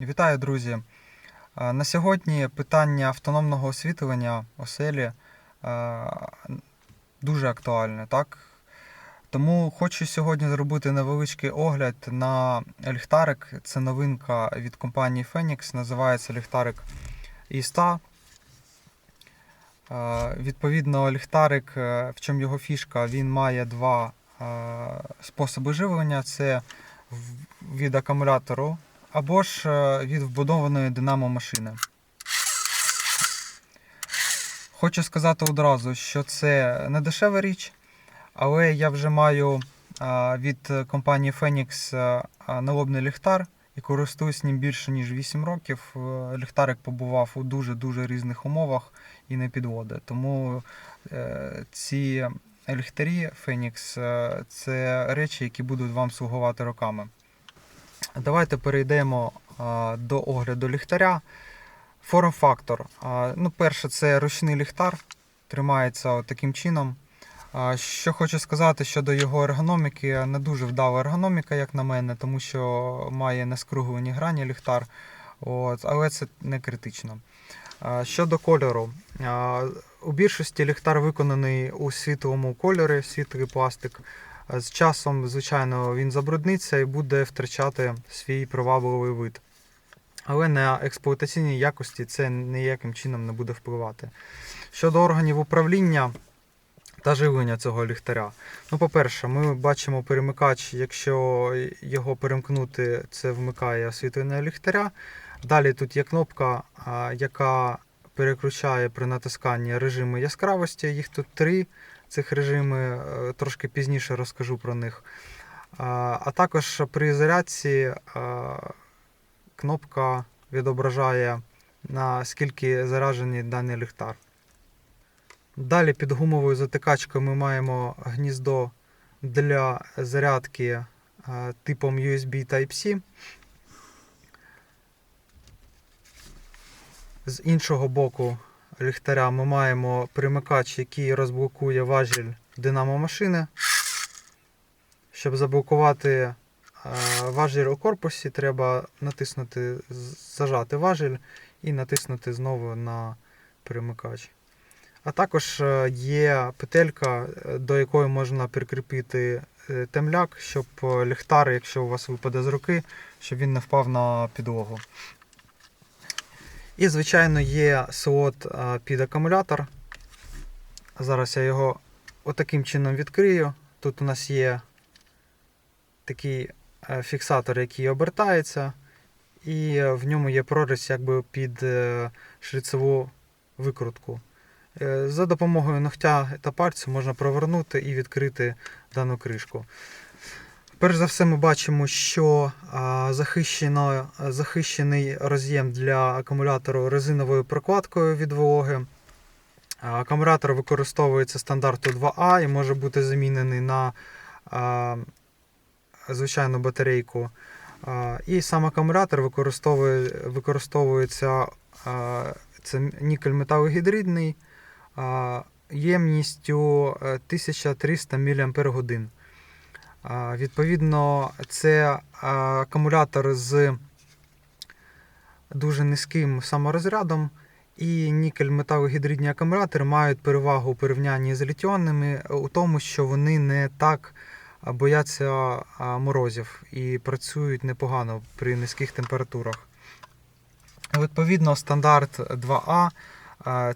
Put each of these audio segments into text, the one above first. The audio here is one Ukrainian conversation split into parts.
Вітаю, друзі! Е, На сьогодні питання автономного освітлення оселі е, дуже актуальне, так? Тому хочу сьогодні зробити невеличкий огляд на ліхтарик. Це новинка від компанії Phoenix, називається ліхтарик E100. Е, Відповідно, ліхтарик, в чому його фішка, він має два способи живлення: це від акумулятору або ж е, від вбудованої динамо машини. Хочу сказати одразу, що це не дешева річ, але я вже маю від компанії Phoenix а, налобний ліхтар і користуюсь ним більше ніж 8 років. Е, Ліхтарик побував у дуже-дуже різних умовах і не підводить. Тому е, ці ліхтарі Phoenix е, це речі, які будуть вам слугувати роками. Давайте перейдемо до огляду ліхтаря. Форм-фактор. Ну, перше, це ручний ліхтар, тримається таким чином. Що хочу сказати щодо його ергономіки, не дуже вдала ергономіка, як на мене, тому що має нескруглені грані ліхтар, от, але це не критично. Щодо кольору, у більшості ліхтар виконаний у світлому кольорі, світлий пластик. А З часом, звичайно, він забрудниться і буде втрачати свій привабливий вид. Але на експлуатаційній якості це ніяким чином не буде впливати. Щодо органів управління та живлення цього ліхтаря. Ну, по-перше, ми бачимо перемикач, якщо його перемкнути, це вмикає освітлення ліхтаря. Далі тут є кнопка, яка переключає при натисканні режими яскравості. Їх тут три цих режими, е, трошки пізніше розкажу про них. А також при зарядці а, кнопка відображає наскільки заражений даний ліхтар. Далі під гумовою затикачкою ми маємо гніздо для зарядки типом USB Type-C. З іншого боку ліхтаря ми маємо примикач, який розблокує важіль динамо машини. Щоб заблокувати е, важіль у корпусі, треба натиснути, зажати важіль і натиснути знову на перемикач. А також е, є петелька, е, до якої можна прикріпити темляк, щоб ліхтар, якщо у вас випаде з руки, щоб він не впав на підлогу. І, звичайно, є слот під акумулятор. Зараз я його отаким чином відкрию. Тут у нас є такий е, фіксатор, який обертається, і е, в ньому є проріз якби під е, шліцеву викрутку. Е, За допомогою ногтя та пальцю можна провернути і відкрити дану кришку. Перш за все, ми бачимо, що захищено, захищений роз'єм для акумулятору резиновою прокладкою від вологи. Акумулятор використовується стандарту 2А і може бути замінений на звичайну батарейку. І сам акумулятор використовує, використовується це нікель металогідридний ємністю е, 1300 мАч. Відповідно, це акумулятор з дуже низьким саморозрядом, і нікель металогідридні акумулятори мають перевагу у порівнянні з літіонними у тому, що вони не так бояться морозів і працюють непогано при низьких температурах. Відповідно, стандарт 2А а,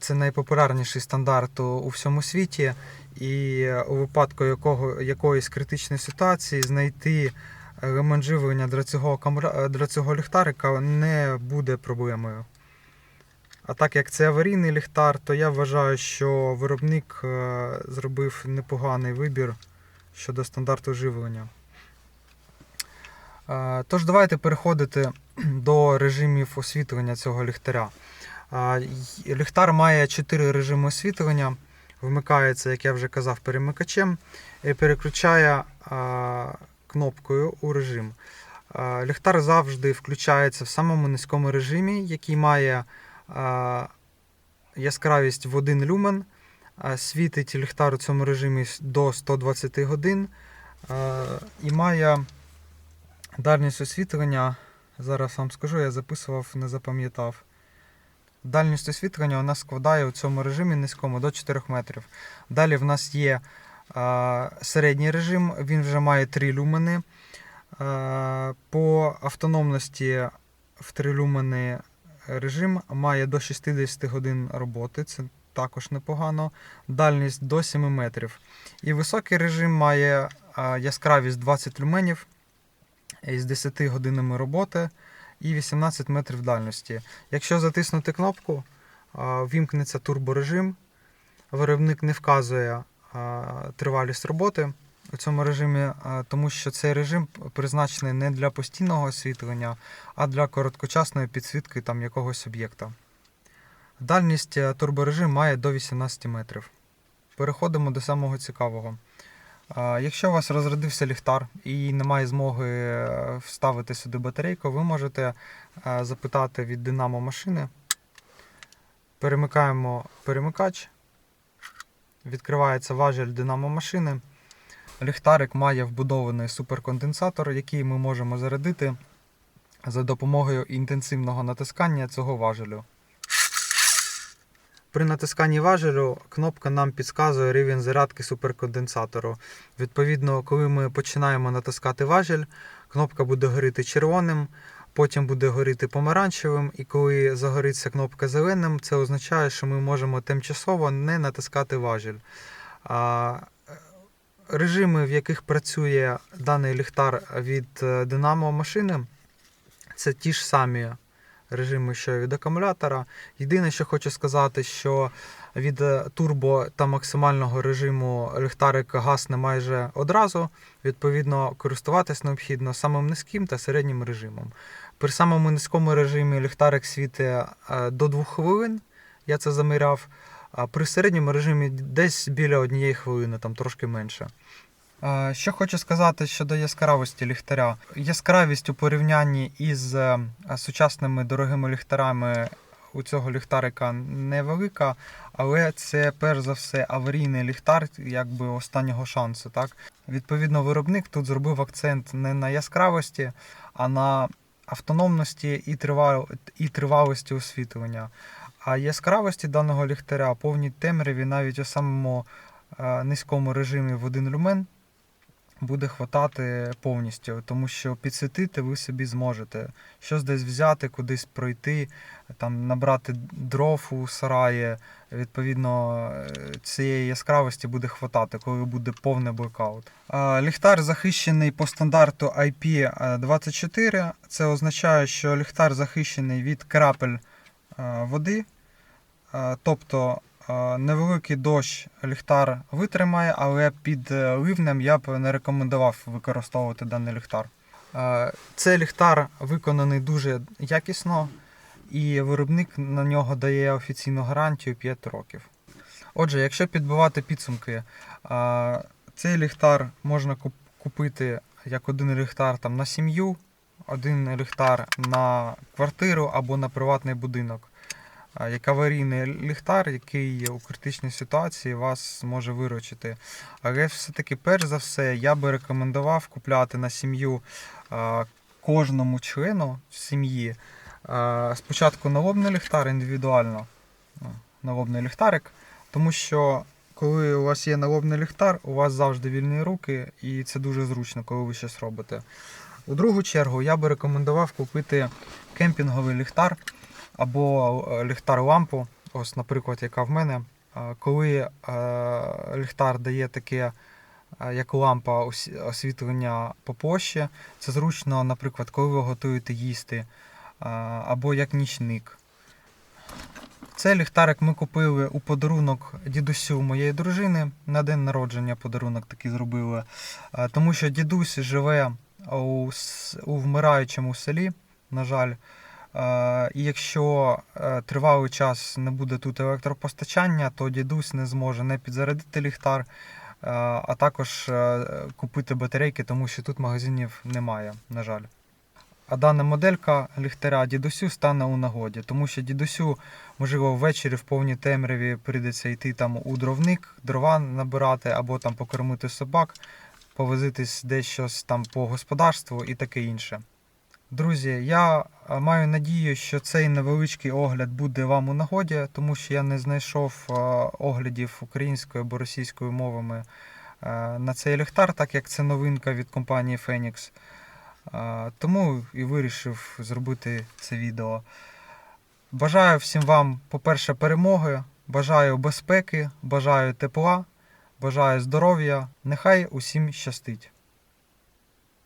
це найпопулярніший стандарт у- всьому світі. І у випадку якого, якоїсь критичної ситуації знайти елемент живлення для цього, акумуля- для цього ліхтарика не буде проблемою. А так як це аварійний ліхтар, то я вважаю, що виробник е, зробив непоганий вибір щодо стандарту живлення. Е, Тож давайте переходити до режимів освітлення цього ліхтаря. Ліхтар має 4 режими освітлення вмикається, як я вже казав, перемикачем і переключає кнопкою у режим. Ліхтар завжди включається в самому низькому режимі, який має яскравість в 1 люмен. Світить ліхтар у цьому режимі до 120 годин і має дальність освітлення Зараз вам скажу, я записував, не запам'ятав. Дальність освітлення у нас складає у цьому режимі низькому до 4 метрів. Далі в нас є а, середній режим, він вже має 3 люмени. А, по автономності в 3 люмени режим має до 60 годин роботи. Це також непогано. Дальність до 7 метрів. І високий режим має а, яскравість 20 люменів із 10 годинами роботи і 18 метрів дальності. Якщо затиснути кнопку, вімкнеться турборежим. Виробник не вказує тривалість роботи у цьому режимі, тому що цей режим призначений не для постійного освітлення, а для короткочасної підсвітки там якогось об'єкта. Дальність е, турборежим має до 18 метрів. Переходимо до самого цікавого. Якщо у вас розрядився ліхтар і немає змоги е, вставити сюди батарейку, ви можете е, запитати від динамо машини. Перемикаємо перемикач. Відкривається важіль динамо машини. Ліхтарик має вбудований суперконденсатор, який ми можемо зарядити за допомогою інтенсивного натискання цього важелю. При натисканні важелю кнопка нам підказує рівень зарядки суперконденсатору. Відповідно, коли ми починаємо натискати важель, кнопка буде горіти червоним, потім буде горіти помаранчевим, і коли загориться кнопка зеленим, це означає, що ми можемо тимчасово не натискати важель. Е, Режими, в яких працює даний ліхтар від е, динамо машини, це ті ж самі режими, що від акумулятора. Єдине, що хочу сказати, що від е, турбо та максимального режиму ліхтарик гасне майже одразу. Відповідно, користуватись необхідно самим низьким та середнім режимом. При самому низькому режимі ліхтарик світить е, до 2 хвилин, я це заміряв. А при середньому режимі десь біля однієї хвилини, там трошки менше. Е, Що хочу сказати щодо яскравості ліхтаря. Яскравість у порівнянні із е, сучасними дорогими ліхтарами у цього ліхтарика невелика, але це перш за все аварійний ліхтар, якби останнього шансу. Так? Відповідно, виробник тут зробив акцент не на яскравості, а на автономності і, тривал... і тривалості освітлення. А яскравості даного ліхтаря повній темряві навіть у самому е, низькому режимі в 1 люмен буде хватати повністю, тому що підсвітити ви собі зможете. Щось десь взяти, кудись пройти, там набрати дров у сараї. Відповідно, е, цієї яскравості буде хватати, коли буде повний блекаут. Е, Ліхтар захищений по стандарту IP24. Це означає, що ліхтар захищений від крапель е, води. Е, Тобто е, невеликий дощ ліхтар витримає, але під е, ливнем я б не рекомендував використовувати даний ліхтар. Е, Цей ліхтар виконаний дуже якісно, і виробник на нього дає офіційну гарантію 5 років. Отже, якщо підбивати підсумки, е, цей ліхтар можна купити як один ліхтар там, на сім'ю, один ліхтар на квартиру або на приватний будинок як аварійний ліхтар, який у критичній ситуації вас може виручити. Але все-таки, перш за все, я би рекомендував купляти на сім'ю кожному члену сім'ї. Спочатку налобний ліхтар індивідуально, налобний ліхтарик, тому що коли у вас є налобний ліхтар, у вас завжди вільні руки, і це дуже зручно, коли ви щось робите. У другу чергу я би рекомендував купити кемпінговий ліхтар або е, ліхтар-лампу, ось, наприклад, яка в мене. Е, Коли е, ліхтар дає таке, як лампа освітлення по площі, це зручно, наприклад, коли ви готуєте їсти, або як нічник. Цей ліхтарик ми купили у подарунок дідусю моєї дружини. На день народження подарунок такий зробили. Тому що дідусь живе у вмираючому селі, на жаль. Е, І якщо е, тривалий час не буде тут електропостачання, то дідусь не зможе не підзарядити ліхтар, е, а також купити батарейки, тому що тут магазинів немає, на жаль. А дана моделька ліхтаря дідусю стане у нагоді, тому що дідусю, можливо, ввечері в повній темряві прийдеться йти там у дровник, дрова набирати або там покормити собак, повозитись десь щось там по господарству і таке інше. Друзі, я маю надію, що цей невеличкий огляд буде вам у нагоді, тому що я не знайшов оглядів українською або російською мовами на цей ліхтар, так як це новинка від компанії Phoenix. Тому і вирішив зробити це відео. Бажаю всім вам, по-перше, перемоги, бажаю безпеки, бажаю тепла, бажаю здоров'я. Нехай усім щастить.